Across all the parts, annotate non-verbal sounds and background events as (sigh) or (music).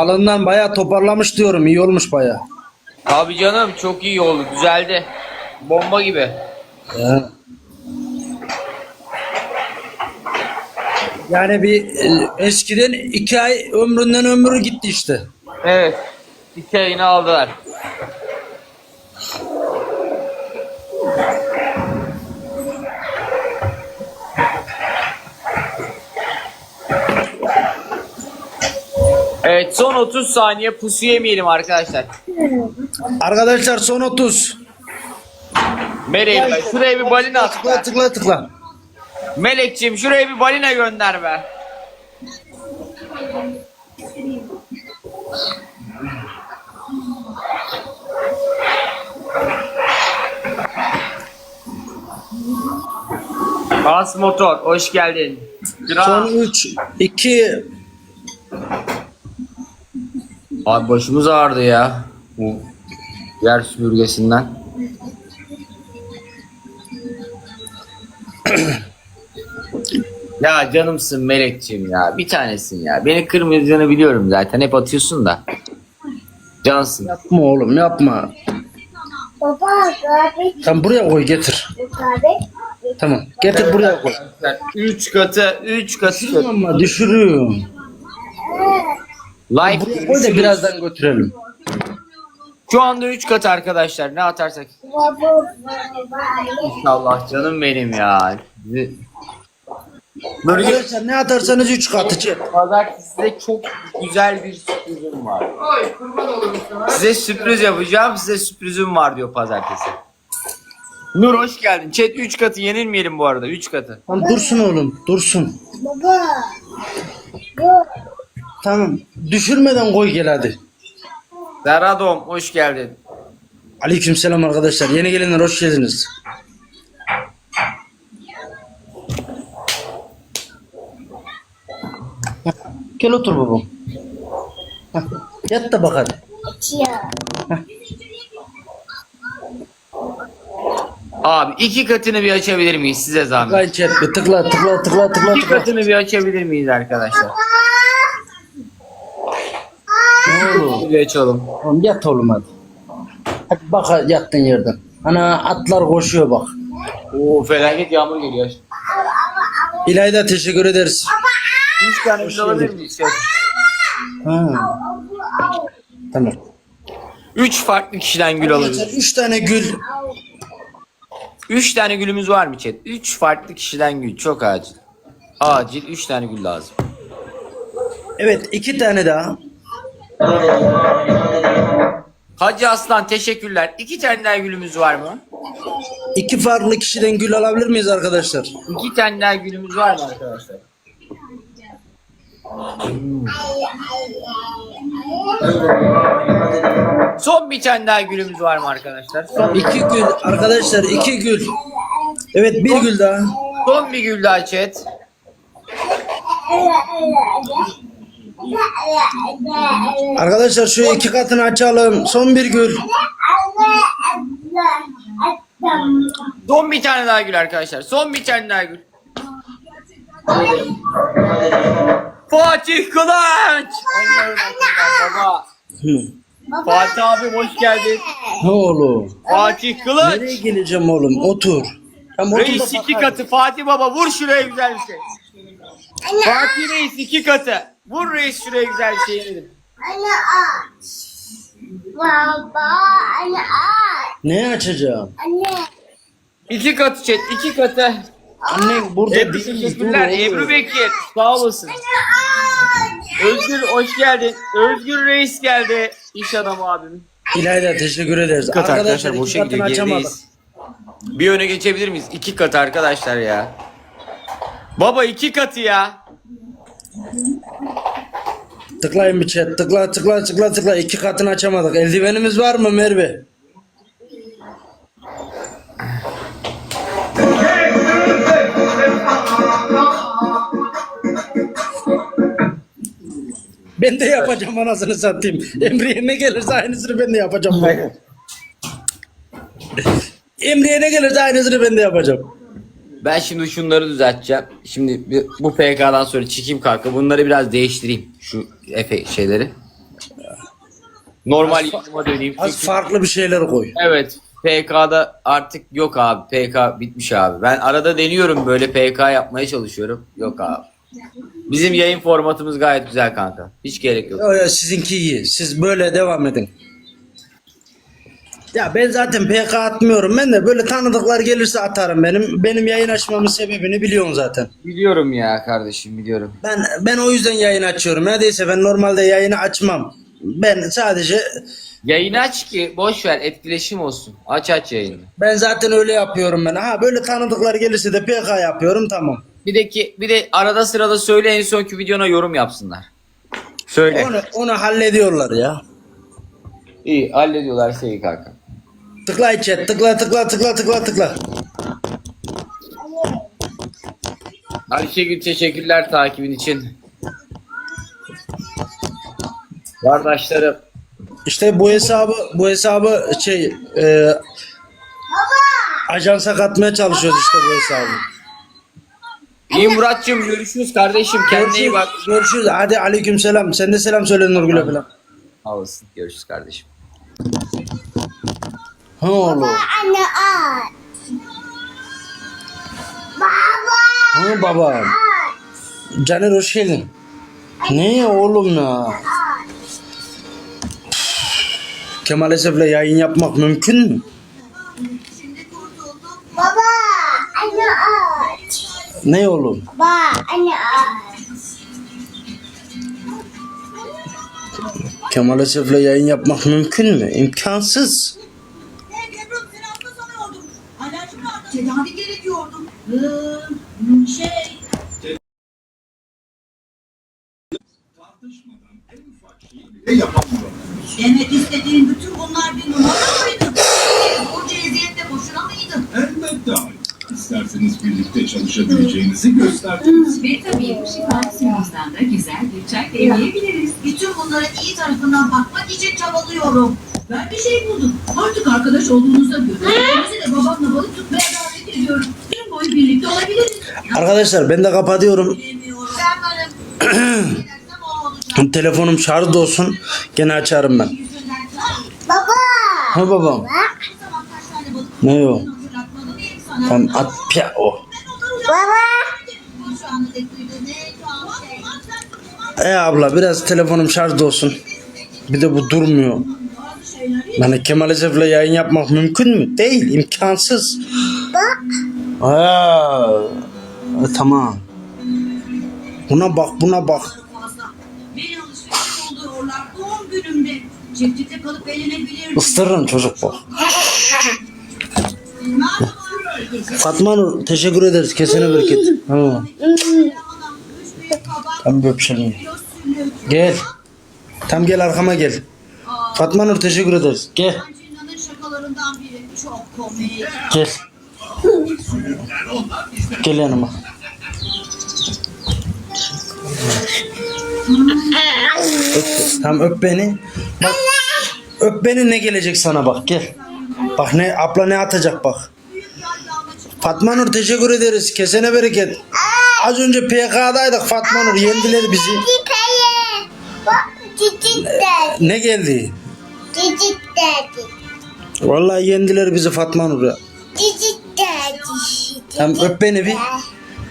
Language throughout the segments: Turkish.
Alından bayağı toparlamış diyorum. iyi olmuş bayağı. Abi canım çok iyi oldu. Güzeldi. Bomba gibi. He. Yani bir e, eskiden iki ay ömründen ömrü gitti işte. Evet. İki ayını aldılar. Evet son 30 saniye pusu yemeyelim arkadaşlar. Arkadaşlar son 30. Meleğim ben şuraya bir balina at. Tıkla be. tıkla tıkla. Melekciğim şuraya bir balina gönder be. As Motor hoş geldin. Gram. Son 3 2 Abi başımız ağrıdı ya. Bu yer süpürgesinden. ya canımsın Melekciğim ya. Bir tanesin ya. Beni kırmayacağını biliyorum zaten. Hep atıyorsun da. Cansın. yapma oğlum yapma. Baba kahve Tam buraya koy getir. kahve. Tamam. Getir buraya koy. 3 katı, 3 katı. Ama düşürüyorum. Live Buraya koy da birazdan götürelim. Şu anda 3 katı arkadaşlar. Ne atarsak. İnşallah canım benim ya. Böyle Arkadaşlar ne atarsanız 3 katı. Pazartesi size çok güzel bir sürprizim var. Size sürpriz yapacağım. Size sürprizim var diyor pazartesi. Nur hoş geldin. Chat 3 katı yenilmeyelim bu arada. 3 katı. Tamam dursun oğlum dursun. Baba. Yok. Tamam. Düşürmeden koy gel hadi. Zeradom hoş geldin. Aleykümselam arkadaşlar. Yeni gelenler hoş geldiniz. Gel otur babam. Heh, Yat da bak hadi. Abi iki katını bir açabilir miyiz size zahmet? Tıkla bir tıkla tıkla tıkla tıkla İki tıkla. katını bir açabilir miyiz arkadaşlar? Bir açalım. Oğlum yat oğlum hadi. Hadi bak hadi yattığın yerden. Ana atlar koşuyor bak. Oo felaket yağmur geliyor. İlayda teşekkür ederiz. 3 tane bir alabilir miyiz? chat? Ha. Tamam. 3 farklı kişiden gül alabiliriz. 3 tane gül. 3 tane gülümüz var mı chat? 3 farklı kişiden gül. Çok acil. Acil 3 tane gül lazım. Evet 2 tane daha. Hacı Aslan teşekkürler. 2 tane daha gülümüz var mı? İki farklı kişiden gül alabilir miyiz arkadaşlar? 2 tane daha gülümüz var mı arkadaşlar? Son bir tane daha gülümüz var mı arkadaşlar? Son, İki gül arkadaşlar iki gül. Evet bir gül daha. son bir gül daha chat. Arkadaşlar şu iki katını açalım. Son bir gül. Son bir tane daha gül arkadaşlar. Son bir tane daha gül. Fatih Kılıç. Baba. Fatih abi hoş geldin. Ne oğlum? Fatih Nereye Kılıç. geleceğim oğlum? Otur. Da Reis iki katı. Fatih baba vur şuraya güzel bir şey. Fatih Reis iki katı. Vur Reis şuraya güzel bir şey dedim. Anne aç. Baba anne aç. Ne açacağım? Anne. İki katı çet. iki katı. Annen burada Ebru değil. teşekkürler. Ebru Bekir. Sağ olasın. Özgür hoş geldin. Özgür Reis geldi. İş adamı abim. İlayda teşekkür ederiz. İki katı arkadaşlar gidiyor açamadık. gerideyiz. Bir öne geçebilir miyiz? İki katı arkadaşlar ya. Baba iki katı ya. Tıklayın bir chat. Tıkla tıkla tıkla tıkla. İki katını açamadık. Eldivenimiz var mı Merve? Ben de yapacağım anasını satayım. Emre'ye ne gelirse aynısını ben de yapacağım. Emre'ye ne gelirse aynısını ben de yapacağım. Ben şimdi şunları düzelteceğim. Şimdi bu PK'dan sonra çekeyim kanka. Bunları biraz değiştireyim. Şu efe şeyleri. Normal yayınıma döneyim. Az Çünkü- farklı bir şeyler koy. Evet. PK'da artık yok abi. PK bitmiş abi. Ben arada deniyorum böyle PK yapmaya çalışıyorum. Yok abi. Bizim yayın formatımız gayet güzel kanka. Hiç gerek yok. Ya, ya sizinki iyi. Siz böyle devam edin. Ya ben zaten PK atmıyorum. Ben de böyle tanıdıklar gelirse atarım benim. Benim yayın açmamın sebebini biliyorsun zaten. Biliyorum ya kardeşim biliyorum. Ben ben o yüzden yayın açıyorum. Neredeyse ben normalde yayını açmam. Ben sadece Yayını aç ki boş ver etkileşim olsun. Aç aç yayını. ben zaten öyle yapıyorum ben. Ha böyle tanıdıklar gelirse de PK yapıyorum tamam. Bir de ki bir de arada sırada söyle en sonki videona yorum yapsınlar. Söyle. Onu onu hallediyorlar ya. İyi hallediyorlar iyi kanka. Tıkla chat tıkla tıkla tıkla tıkla tıkla. Ayşegül teşekkürler takibin için. Kardeşlerim. İşte bu hesabı bu hesabı şey e, ajansa katmaya çalışıyoruz işte bu hesabı. İyi Muratcığım görüşürüz kardeşim. Kendine iyi bak. Görüşürüz. Hadi aleyküm selam. Sen de selam söyle Nurgül'e falan. Sağ olasın. Görüşürüz kardeşim. Ha oğlum. Anne aç. Baba Ha baba. Caner hoş geldin. Ne oğlum ya? Kemal Esef'le yayın yapmak mümkün mü? baba anne aç. Ne oğlum? Baba anne aç. Kemal Esef'le yayın yapmak mümkün mü? İmkansız. Demek istediğin bütün bunlar bir numara mıydı? Bunca eziyette boşuna mıydı? Elbette hayır. İsterseniz birlikte çalışabileceğinizi gösterdiniz. Ve tabii bu şifasıyımızdan da güzel bir çay demleyebiliriz. Bütün bunların iyi tarafından bakmak için çabalıyorum. Ben bir şey buldum. Artık arkadaş olduğunuzda göre ikimizi de babamla balık tutmaya davet ediyorum. Gün boyu birlikte olabiliriz. Arkadaşlar ben de kapatıyorum. Bilemiyorum. Sen (clears throat) bana... Telefonum şarj olsun. Gene açarım ben. Baba. Ha babam. Ne o? hatırlatmalıyım sana. Tam at pya o. Baba. E abla biraz telefonum şarj olsun. Bir de bu durmuyor. Yani Kemal Esef'le yayın yapmak mümkün mü? Değil. imkansız. Bak. Aa, e, tamam. Buna bak buna bak. Çiftlikte kalıp eğlenebilirim. Istırırım çocuk yapalım? Fatma Nur teşekkür ederiz. Kesene bereket. Tam bir öpüşelim. Gel. Tam gel arkama gel. Fatma Nur teşekkür ederiz. Gel. Gel. Gel yanıma. Öp, tam öp beni. Bak. Öp beni ne gelecek sana bak gel. Bak ne abla ne atacak bak. Fatma Nur teşekkür ederiz. Kesene bereket. Az önce PK'daydık Fatma Nur yendiler bizi. Ne geldi? Çiçek dedi. Vallahi yendiler bizi Fatma Nur ya. Çiçek dedi. Tamam öp beni bir.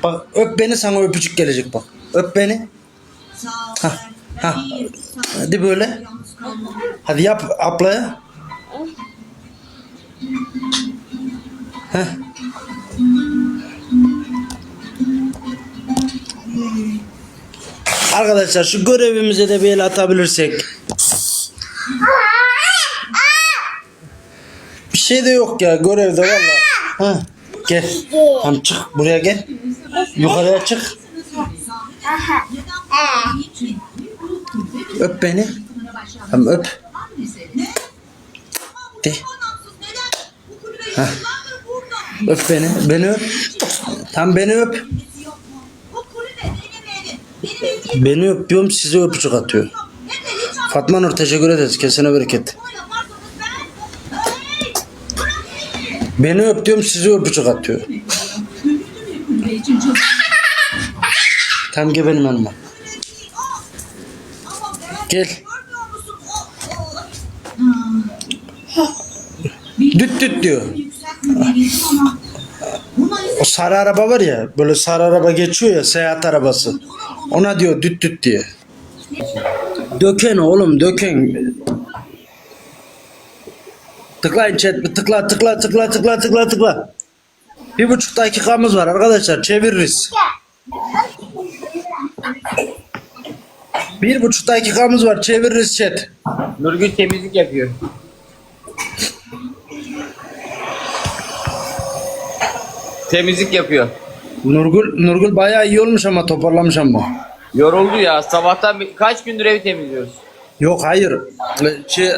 Bak öp beni sana öpücük gelecek bak. Öp beni. Sağ ol. Ha, Ben ha. iyiyim. Sağ ol. Hadi böyle. Hadi yap ablaya. Heh. Arkadaşlar şu görevimize de bir el atabilirsek. Bir şey de yok ya görevde valla. Gel. Tamam çık buraya gel. Yukarıya çık. Öp beni. Tamam öp. De. Burada. Öp beni. Beni öp. Tam beni öp. Beni öp diyorum size öpücük atıyor. Hem Fatma Nur teşekkür ederiz. Kesene bereket. Beni! Öp diyorum size öpücük atıyor. Tam gel benim ben Gel. görmüyor musun? O, o, Düt düt diyor. O sarı araba var ya böyle sarı araba geçiyor ya seyahat arabası. Ona diyor düt düt diye. Döken oğlum döken. Tıklayın chat tıkla tıkla tıkla tıkla tıkla tıkla. Bir buçuk dakikamız var arkadaşlar çeviririz. Bir buçuk dakikamız var çeviririz chat. Nurgül temizlik yapıyor. Temizlik yapıyor. Nurgül, Nurgül bayağı iyi olmuş ama toparlamış ama. Yoruldu ya. Sabahtan bir- kaç gündür evi temizliyoruz. Yok hayır. Şey,